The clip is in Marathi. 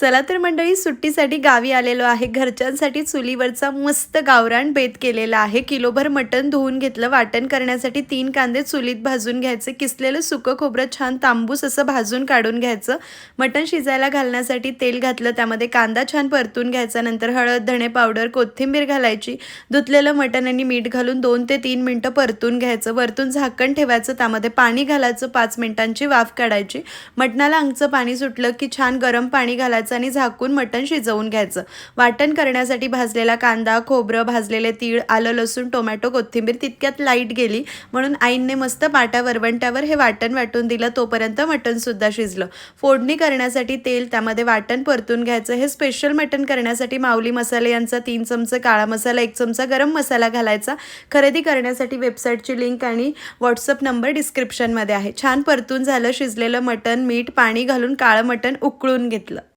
चला तर मंडळी सुट्टीसाठी गावी आलेलो आहे. घरच्यांसाठी चुलीवरचा मस्त गावरान बेत केलेला आहे. किलोभर मटण धुवून घेतलं. वाटण करण्यासाठी तीन कांदे चुलीत भाजून घ्यायचे. किसलेलं सुकं खोबरं छान तांबूस असं भाजून काढून घ्यायचं. मटण शिजायला घालण्यासाठी तेल घातलं. त्यामध्ये कांदा छान परतून घ्यायचा. नंतर हळद धणे पावडर कोथिंबीर घालायची. धुतलेलं मटण आणि मीठ घालून दोन ते तीन मिनटं परतून घ्यायचं. वरतून झाकण ठेवायचं. त्यामध्ये पाणी घालायचं. पाच मिनिटांची वाफ काढायची. मटणाला अंगचं पाणी सुटलं की छान गरम पाणी घालायचं. आणि झाकून मटण शिजवून घ्यायचं. वाटण करण्यासाठी भाजलेला कांदा खोबरं भाजलेले तीळ आलं लसूण टोमॅटो कोथिंबीर तितक्यात लाइट गेली. म्हणून आईंने मस्त पाटा वरवंट्यावर हे वाटण वाटून दिलं. तोपर्यंत मटणसुद्धा शिजलं. फोडणी करण्यासाठी तेल त्यामध्ये वाटण परतून घ्यायचं. हे स्पेशल मटण करण्यासाठी माऊली मसाले यांचा तीन चमचे काळा मसाला एक चमचा गरम मसाला घालायचा. खरेदी करण्यासाठी वेबसाईटची लिंक आणि व्हॉट्सअप नंबर डिस्क्रिप्शनमध्ये आहे. छान परतून झालं शिजलेलं मटण मीठ पाणी घालून काळं मटण उकळून घेतलं.